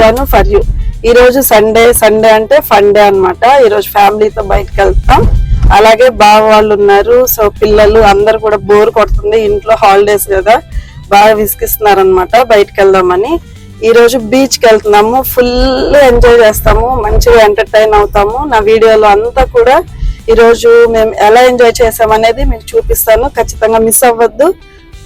Janu for you. ఈ రోజు Sunday Sunday అంటే ఫండే అన్నమాట. ఈరోజు ఫ్యామిలీతో బయటకు వెళ్తాం. అలాగే బావ వాళ్ళు ఉన్నారు. సో పిల్లలు అందరు కూడా బోర్ కొడుతుంది. ఇంట్లో హాలిడేస్ కదా. బాగా విసిగిస్తున్నారు అనమాట బయటకు వెళ్దామని. ఈ రోజు బీచ్కి వెళ్తున్నాము. ఫుల్ ఎంజాయ్ చేస్తాము. మంచిగా ఎంటర్టైన్ అవుతాము. నా వీడియోలో అంతా కూడా ఈరోజు మేము ఎలా ఎంజాయ్ చేసామనేది మీకు చూపిస్తాను. ఖచ్చితంగా మిస్ అవ్వద్దు.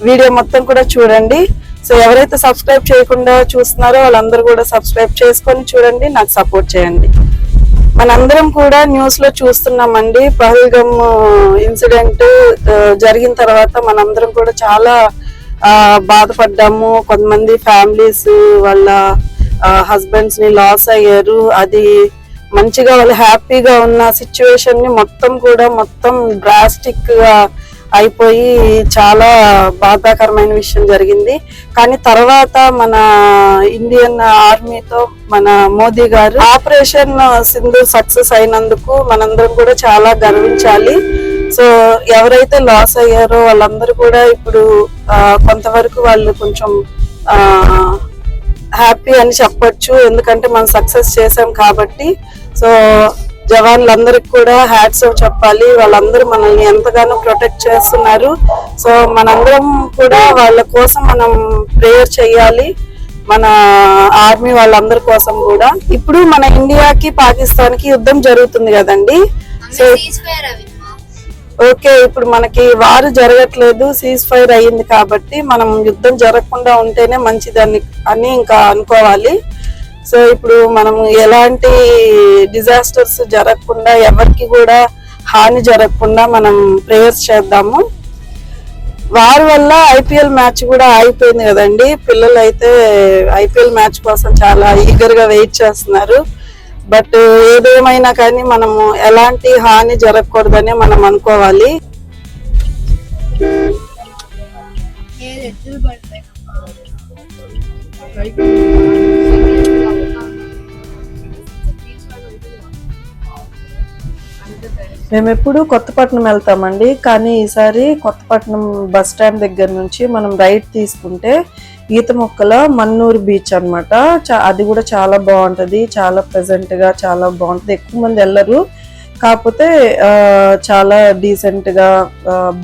వీడియో మొత్తం కూడా చూడండి. సో ఎవరైతే సబ్స్క్రైబ్ చేయకుండా చూస్తున్నారో వాళ్ళందరూ కూడా సబ్స్క్రైబ్ చేసుకొని చూడండి నాకు సపోర్ట్ చేయండి. మనందరం కూడా న్యూస్లో చూస్తున్నామండి. పహల్గమ్ ఇన్సిడెంట్ జరిగిన తర్వాత మనందరం కూడా చాలా బాధపడ్డాము. కొంతమంది ఫ్యామిలీస్ వాళ్ళ హస్బెండ్స్ని లాస్ అయ్యారు. అది మంచిగా వాళ్ళు హ్యాపీగా ఉన్న సిచ్యువేషన్ని మొత్తం కూడా మొత్తం డ్రాస్టిక్గా అయిపోయి చాలా బాధాకరమైన విషయం జరిగింది. కానీ తర్వాత మన ఇండియన్ ఆర్మీతో మన మోదీ గారు ఆపరేషన్ సింధు సక్సెస్ అయినందుకు మనందరం కూడా చాలా గర్వించాలి. సో ఎవరైతే లాస్ అయ్యారో వాళ్ళందరూ కూడా ఇప్పుడు కొంతవరకు వాళ్ళు కొంచెం హ్యాపీ అని చెప్పొచ్చు. ఎందుకంటే మనం సక్సెస్ చేసాం కాబట్టి. సో జవాన్లందరికి కూడా హ్యాట్స్ చెప్పాలి. వాళ్ళందరూ మనల్ని ఎంతగానో ప్రొటెక్ట్ చేస్తున్నారు. సో మనందరం కూడా వాళ్ళ కోసం మనం ప్రేయర్ చేయాలి. మన ఆర్మీ వాళ్ళందరి కోసం కూడా. ఇప్పుడు మన ఇండియాకి పాకిస్తాన్కి యుద్ధం జరుగుతుంది కదండి. సో ఓకే ఇప్పుడు మనకి వారు జరగట్లేదు సీజ్ ఫైర్ అయ్యింది కాబట్టి మనం యుద్ధం జరగకుండా ఉంటేనే మంచిదని అని ఇంకా అనుకోవాలి. సో ఇప్పుడు మనం ఎలాంటి డిజాస్టర్స్ జరగకుండా ఎవరికి కూడా హాని జరగకుండా మనం ప్రేయర్స్ చేద్దాము. వారి వల్ల ఐపీఎల్ మ్యాచ్ కూడా ఆగిపోయింది కదండి. పిల్లలు అయితే ఐపీఎల్ మ్యాచ్ కోసం చాలా ఈగర్గా వెయిట్ చేస్తున్నారు. బట్ ఏదేమైనా కానీ మనము ఎలాంటి హాని జరగకూడదని మనం అనుకోవాలి. మేము ఎప్పుడు కొత్తపట్నం వెళ్తామండి. కానీ ఈసారి కొత్తపట్నం బస్ స్టాండ్ దగ్గర నుంచి మనం రైట్ తీసుకుంటే ఈత మొక్కల మన్నూరు బీచ్ అనమాట అది కూడా చాలా బాగుంటుంది. చాలా ప్రజెంట్గా చాలా బాగుంటుంది. ఎక్కువ మంది వెళ్ళరు. కాకపోతే చాలా డీసెంట్గా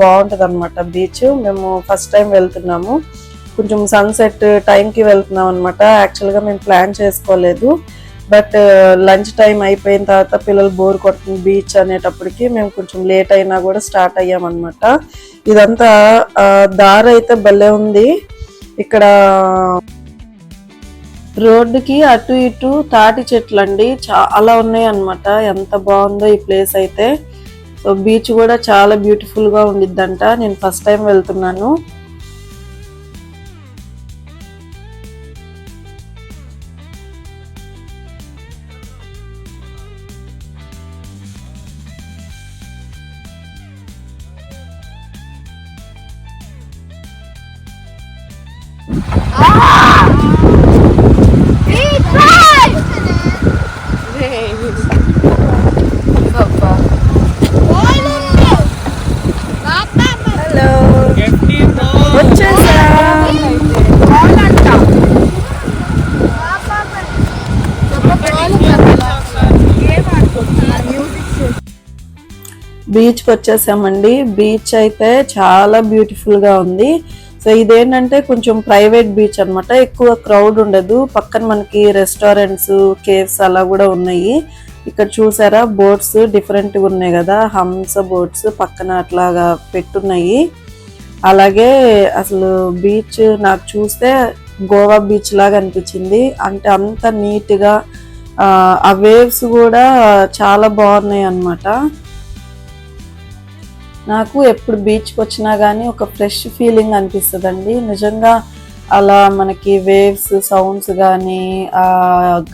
బాగుంటుంది అనమాట బీచ్. మేము ఫస్ట్ టైం వెళ్తున్నాము. కొంచెం సన్సెట్ టైంకి వెళ్తున్నాం అనమాట యాక్చువల్గా మేము ప్లాన్ చేసుకోలేదు. బట్ లంచ్ టైం అయిపోయిన తర్వాత పిల్లలు బోర్ కొడుతుంది బీచ్ అనేటప్పటికి మేము కొంచెం లేట్ అయినా కూడా స్టార్ట్ అయ్యామన్నమాట. ఇదంతా దారి అయితే భలే ఉంది. ఇక్కడ రోడ్డుకి అటు ఇటు తాటి చెట్లు అండి చాలా ఉన్నాయి అన్నమాట ఎంత బాగుందో ఈ ప్లేస్ అయితే. సో బీచ్ కూడా చాలా బ్యూటిఫుల్గా ఉండిద్దంట. నేను ఫస్ట్ టైం వెళ్తున్నాను. హలో వచ్చేసా బీచ్కి వచ్చేసామండి. బీచ్ అయితే చాలా బ్యూటిఫుల్గా ఉంది. సో ఇదేంటంటే కొంచెం ప్రైవేట్ బీచ్ అన్నమాట. ఎక్కువ క్రౌడ్ ఉండదు. పక్కన మనకి రెస్టారెంట్స్ కేవ్స్ అలా కూడా ఉన్నాయి. ఇక్కడ చూసారా? బోట్స్ డిఫరెంట్గా ఉన్నాయి కదా. హంస బోట్స్ పక్కన అట్లాగా పెట్టున్నాయి. అలాగే అసలు బీచ్ నాకు చూస్తే గోవా బీచ్ లాగా అనిపించింది. అంటే అంత నీట్గా ఆ వేవ్స్ కూడా చాలా బాగున్నాయి అన్నమాట. నాకు ఎప్పుడు బీచ్కి వచ్చినా కానీ ఒక ఫ్రెష్ ఫీలింగ్ అనిపిస్తుందండి. నిజంగా అలా మనకి వేవ్స్ సౌండ్స్ కానీ ఆ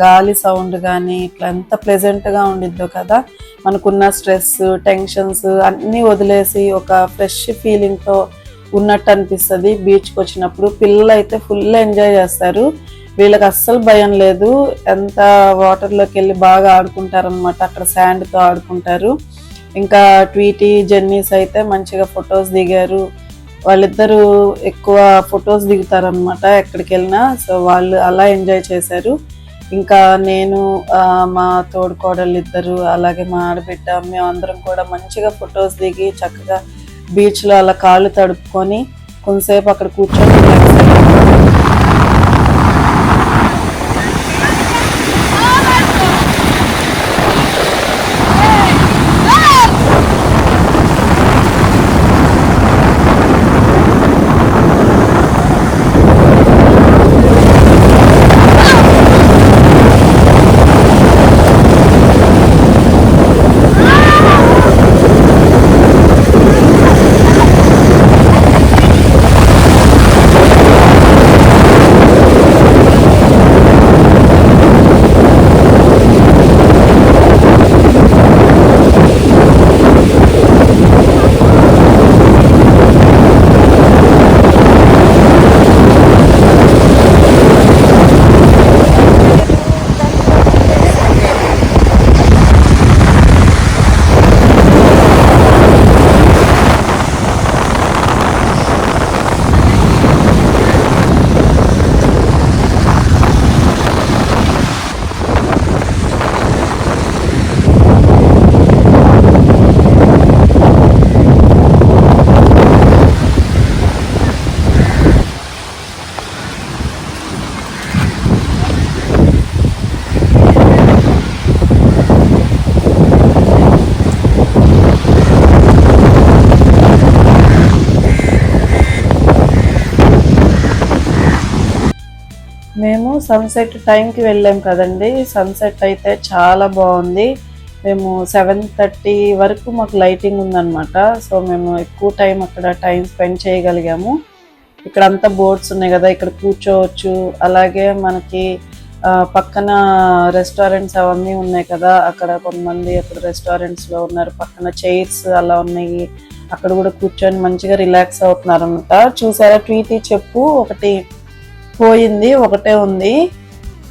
గాలి సౌండ్ కానీ ఇట్లా ఎంత ప్లెజెంట్గా ఉండిద్దో కదా. మనకున్న స్ట్రెస్ టెన్షన్స్ అన్నీ వదిలేసి ఒక ఫ్రెష్ ఫీలింగ్తో ఉన్నట్టు అనిపిస్తుంది బీచ్కి వచ్చినప్పుడు. పిల్లలు అయితే ఫుల్ ఎంజాయ్ చేస్తారు. వీళ్ళకి అస్సలు భయం లేదు. ఎంత వాటర్లోకి వెళ్ళి బాగా ఆడుకుంటారనమాట అక్కడ శాండ్తో ఆడుకుంటారు. ఇంకా ట్వీటీ జర్నీస్ అయితే మంచిగా ఫొటోస్ దిగారు. వాళ్ళిద్దరూ ఎక్కువ ఫొటోస్ దిగుతారనమాట ఎక్కడికి వెళ్ళినా సో వాళ్ళు అలా ఎంజాయ్ చేశారు. ఇంకా నేను మా తోడుకోడళ్ళు ఇద్దరు అలాగే మా ఆడబిడ్డ మేమందరం కూడా మంచిగా ఫొటోస్ దిగి చక్కగా బీచ్లో అలా కాళ్ళు తడుపుకొని కొంతసేపు అక్కడ కూర్చొని సన్సెట్ టైంకి వెళ్ళాం కదండి. సన్సెట్ అయితే చాలా బాగుంది. మేము సెవెన్ థర్టీ వరకు మాకు లైటింగ్ ఉందన్నమాట. సో మేము ఎక్కువ టైం అక్కడ టైం స్పెండ్ చేయగలిగాము. ఇక్కడ అంతా బోర్డ్స్ ఉన్నాయి కదా ఇక్కడ కూర్చోవచ్చు. అలాగే మనకి పక్కన రెస్టారెంట్స్ అవన్నీ ఉన్నాయి కదా అక్కడ కొంతమంది అక్కడ రెస్టారెంట్స్లో ఉన్నారు. పక్కన చైర్స్ అలా ఉన్నాయి. అక్కడ కూడా కూర్చొని మంచిగా రిలాక్స్ అవుతున్నారనమాట చూసారా ట్వీటీ చెప్పు ఒకటి పోయింది ఒకటే ఉంది.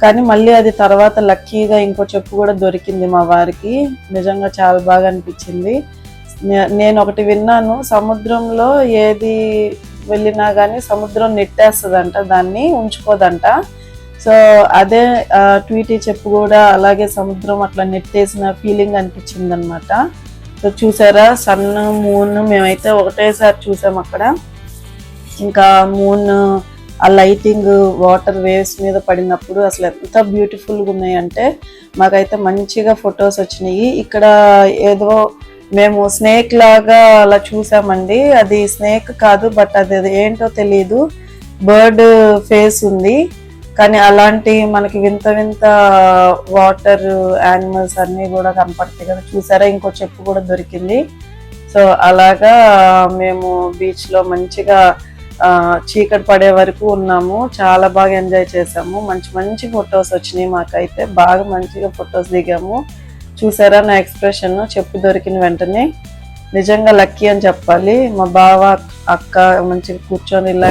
కానీ మళ్ళీ అది తర్వాత లక్కీగా ఇంకో చెప్పు కూడా దొరికింది మా వారికి. నిజంగా చాలా బాగా అనిపించింది. నేను ఒకటి విన్నాను సముద్రంలో ఏది వెళ్ళినా కానీ సముద్రం నెట్టేస్తుందంట దాన్ని ఉంచుకోదంట సో అదే ట్వీటీ చెప్పు కూడా అలాగే సముద్రం అట్లా నెట్టేసిన ఫీలింగ్ అనిపించింది అనమాట సో చూసారా సన్ మూన్ మేమైతే ఒకటేసారి చూసాం అక్కడ. ఇంకా మూన్ ఆ లైటింగ్ వాటర్ వేవ్స్ మీద పడినప్పుడు అసలు ఎంత బ్యూటిఫుల్గా ఉన్నాయంటే మాకైతే మంచిగా ఫొటోస్ వచ్చినాయి. ఇక్కడ ఏదో మేము స్నేక్ లాగా అలా చూసామండి. అది స్నేక్ కాదు బట్ అది అది ఏంటో తెలియదు బర్డ్ ఫేస్ ఉంది. కానీ అలాంటి మనకి వింత వింత వాటర్ యానిమల్స్ అన్నీ కూడా కనపడతాయి కదా. చూసారా? ఇంకో చెప్పు కూడా దొరికింది. సో అలాగా మేము బీచ్లో మంచిగా చీకటి పడే వరకు ఉన్నాము. చాలా బాగా ఎంజాయ్ చేసాము మంచి మంచి ఫొటోస్ వచ్చినాయి మాకైతే. బాగా మంచిగా ఫొటోస్ దిగాము. చూసారా నా ఎక్స్ప్రెషన్ చెప్పు దొరికిన వెంటనే. నిజంగా లక్కీ అని చెప్పాలి. మా బావ అక్క మంచిగా కూర్చొని ఇలా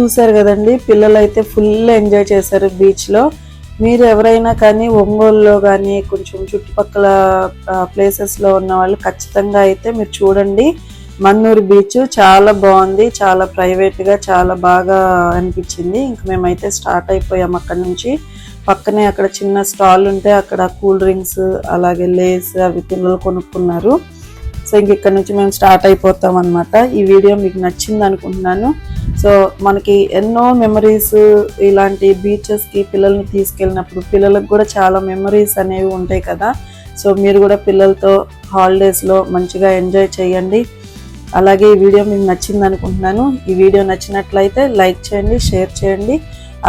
చూసారు కదండి. పిల్లలు అయితే ఫుల్ ఎంజాయ్ చేశారు బీచ్లో. మీరు ఎవరైనా కానీ ఒంగోలులో కానీ కొంచెం చుట్టుపక్కల ప్లేసెస్లో ఉన్న వాళ్ళు ఖచ్చితంగా అయితే మీరు చూడండి. మన్నూరు బీచ్ చాలా బాగుంది చాలా ప్రైవేట్గా చాలా బాగా అనిపించింది. ఇంక మేమైతే స్టార్ట్ అయిపోయాం అక్కడ నుంచి. పక్కనే అక్కడ చిన్న స్టాల్ ఉంటే అక్కడ కూల్ డ్రింక్స్ అలాగే లేస్ అవి పిల్లలు కొనుక్కున్నారు. సో ఇంక ఇక్కడ నుంచి మేము స్టార్ట్ అయిపోతాం అనమాట ఈ వీడియో మీకు నచ్చింది అనుకుంటున్నాను. సో మనకి ఎన్నో మెమరీస్ ఇలాంటి బీచెస్కి పిల్లల్ని తీసుకెళ్ళినప్పుడు పిల్లలకు కూడా చాలా మెమరీస్ అనేవి ఉంటాయి కదా. సో మీరు కూడా పిల్లలతో హాలిడేస్లో మంచిగా ఎంజాయ్ చేయండి. అలాగే ఈ వీడియో మీకు నచ్చింది అనుకుంటున్నాను. ఈ వీడియో నచ్చినట్లయితే లైక్ చేయండి షేర్ చేయండి.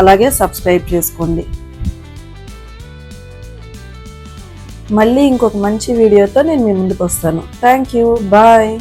అలాగే సబ్స్క్రైబ్ చేసుకోండి. మళ్ళీ ఇంకొక మంచి వీడియోతో నేను మీ ముందుకు వస్తాను. Thank you bye